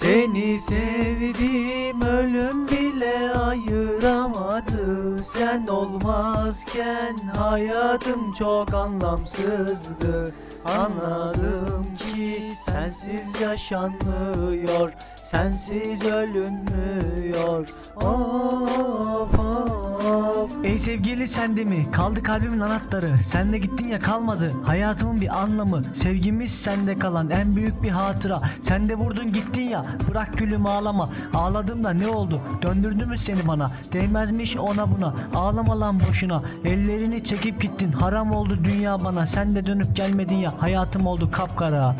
Seni sevdim ölüm bile ayıramadı. Sen olmazken hayatım çok anlamsızdı. Anladım ki sensiz yaşanmıyor Sensiz ölünmüyor. Of of Ey sevgili sende mi? Kaldı kalbimin anahtarı. Sen de gittin ya kalmadı. Hayatımın bir anlamı. Sevgimiz sende kalan en büyük bir hatıra. Sen de vurdun gittin ya. Bırak gülüm ağlama. Ağladım da ne oldu? Döndürdü mü seni bana? Değmezmiş ona buna. Ağlama lan boşuna. Ellerini çekip gittin. Haram oldu dünya bana. Sen de dönüp gelmedin ya. Hayatım oldu kapkara.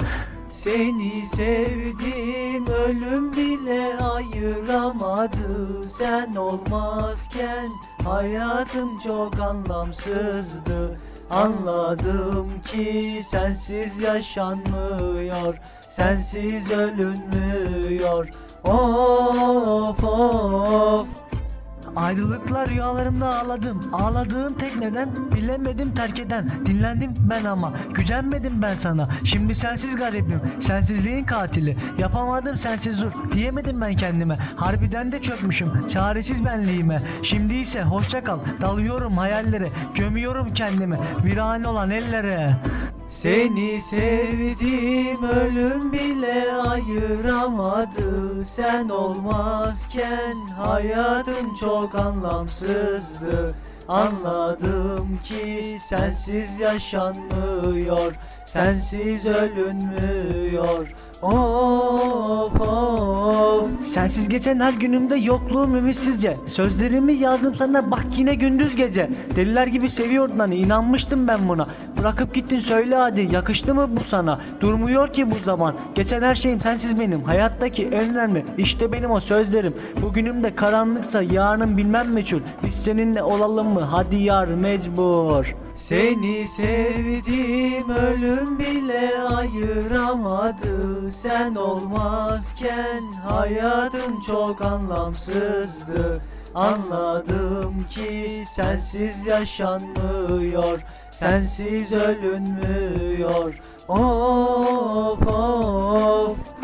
Seni sevdim ölüm bile ayıramadı Sen olmazken hayatım çok anlamsızdı. Anladım ki sensiz yaşanmıyor Sensiz ölünmüyor. Of of Ayrılıklar rüyalarımda ağladım. Ağladığım tek neden bilemedim terk eden. Dinlendim ben ama gücenmedim ben sana. Şimdi sensiz garibim sensizliğin katili. Yapamadım sensiz dur diyemedim ben kendime. Harbiden de çökmüşüm çaresiz benliğime. Şimdi ise hoşça kal dalıyorum hayallere Gömüyorum kendimi. Virane olan ellere Seni sevdim ölüm bile ayıramadı. Sen olmazken hayatım çok anlamsızdı. Anladım ki sensiz yaşanmıyor Sensiz ölünmüyor. Of of. Sensiz geçen her günümde yokluğum ümitsizce. Sözlerimi yazdım sana bak yine gündüz gece. Deliler gibi seviyordun hani inanmıştım ben buna Bırakıp gittin söyle hadi. Yakıştı mı bu sana? Durmuyor ki bu zaman. Geçen her şeyim sensiz benim. Hayattaki en önemli işte benim o sözlerim. Bugünüm de karanlıksa yarınım bilmem meçhul. Biz seninle olalım mı? Hadi yar mecbur. Seni sevdim ölüm bile ayıramadı. Sen olmazken hayatım çok anlamsızdı Anladım ki sensiz yaşanmıyor Sensiz ölünmüyor. Of of